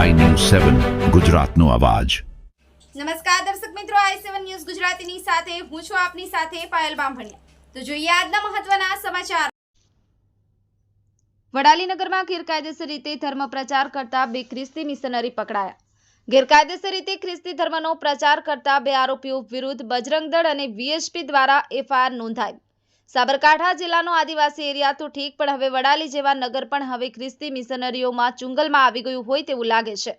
સેવન, ગુજરાતનો અવાજ. નમસ્કાર દર્શક મિત્રો, આઈ સેવન ન્યૂઝ ગુજરાતીની સાથે હું છું આપની સાથે પાયલ બામભણિયા. તો જોઈએ આજના મહત્વના સમાચાર. વડાલીનગરમાં ગેરકાયદેસર રીતે ધર્મ પ્રચાર કરતા બે ખ્રિસ્તી મિશનરી પકડાયા. ગેરકાયદેસર રીતે ખ્રિસ્તી ધર્મનો પ્રચાર કરતા બે આરોપીઓ વિરુદ્ધ બજરંગ દળ અને વીએસપી દ્વારા એફઆઈઆર નોંધાઈ. સાબરકાંઠા જિલ્લાનો આદિવાસી એરિયા તો ઠીક, પણ હવે વડાલી જેવા નગર પણ હવે ખ્રિસ્તી મિશનરીઓમાં ચુંગલમાં આવી ગયું હોય તેવું લાગે છે.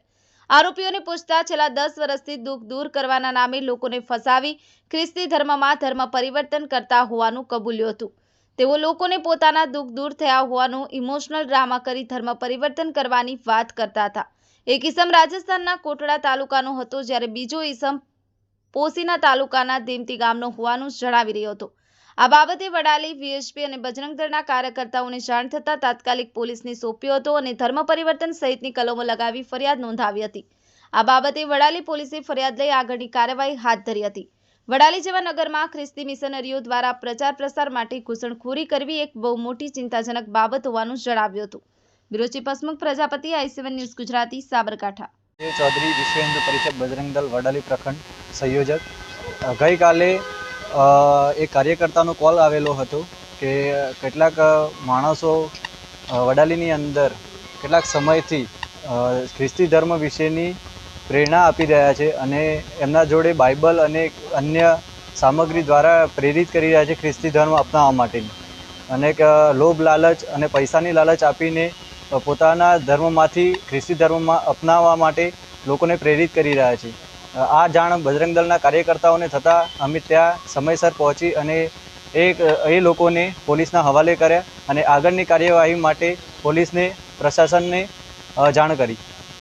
આરોપીઓને પૂછતા છેલ્લા દસ વર્ષથી દુઃખ દૂર કરવાના નામે લોકોને ફસાવી ખ્રિસ્તી ધર્મમાં ધર્મ પરિવર્તન કરતા હોવાનું કબૂલ્યું હતું. તેઓ લોકોને પોતાના દુઃખ દૂર થયા હોવાનું ઇમોશનલ ડ્રામા કરી ધર્મ પરિવર્તન કરવાની વાત કરતા હતા. એક ઇસમ રાજસ્થાનના કોટડા તાલુકાનો હતો, જ્યારે બીજો ઇસમ પોસીના તાલુકાના દેમતી ગામનો હોવાનું જણાવી રહ્યો હતો. આ બાબતે વડાલી, વીએચપી અને બજરંગ દળના કાર્યકર્તાઓને જાણ થતાં તાત્કાલિક પોલીસને સોંપ્યો હતો અને ધર્મ પરિવર્તન સહિતની કલમો લગાવી ફરિયાદ નોંધાવી હતી. આ બાબતે વડાલી પોલીસે ફરિયાદ લઈ આગળની કાર્યવાહી હાથ ધરી હતી. વડાલી જેવા નગરમાં ખ્રિસ્તી મિશનરીઓ દ્વારા પ્રચાર પ્રસાર માટે ઘૂસણખોરી કરવી એક બહુ મોટી ચિંતાજનક બાબત હોવાનું જણાવ્યું હતું. Bureau chief Hasmukh Prajapati, I news Gujarati, Sabarkantha. Chaudhary Vishwa Hindu Parishad Bajrang Dal Vadali પ્રખંડ સંયોજક. ગઈકાલે એક કાર્યકર્તાનો કોલ આવેલો હતો કે કેટલાક માણસો વડાલીની અંદર કેટલાક સમયથી ખ્રિસ્તી ધર્મ વિશેની પ્રેરણા આપી રહ્યા છે અને એમના જોડે બાઇબલ અને અન્ય સામગ્રી દ્વારા પ્રેરિત કરી રહ્યા છે ખ્રિસ્તી ધર્મ અપનાવવા માટેની. અને લોભ, લાલચ અને પૈસાની લાલચ આપીને પોતાના ધર્મમાંથી, ખ્રિસ્તી ધર્મમાં અપનાવવા માટે લોકોને પ્રેરિત કરી રહ્યા છે. આ જાણ બજરંગ દળના કાર્યકર્તાઓને થતાં અમે ત્યાં સમયસર પહોંચી અને એ એ લોકોને પોલીસના હવાલે કર્યા અને આગળની કાર્યવાહી માટે પોલીસને, પ્રશાસનને જાણ કરી.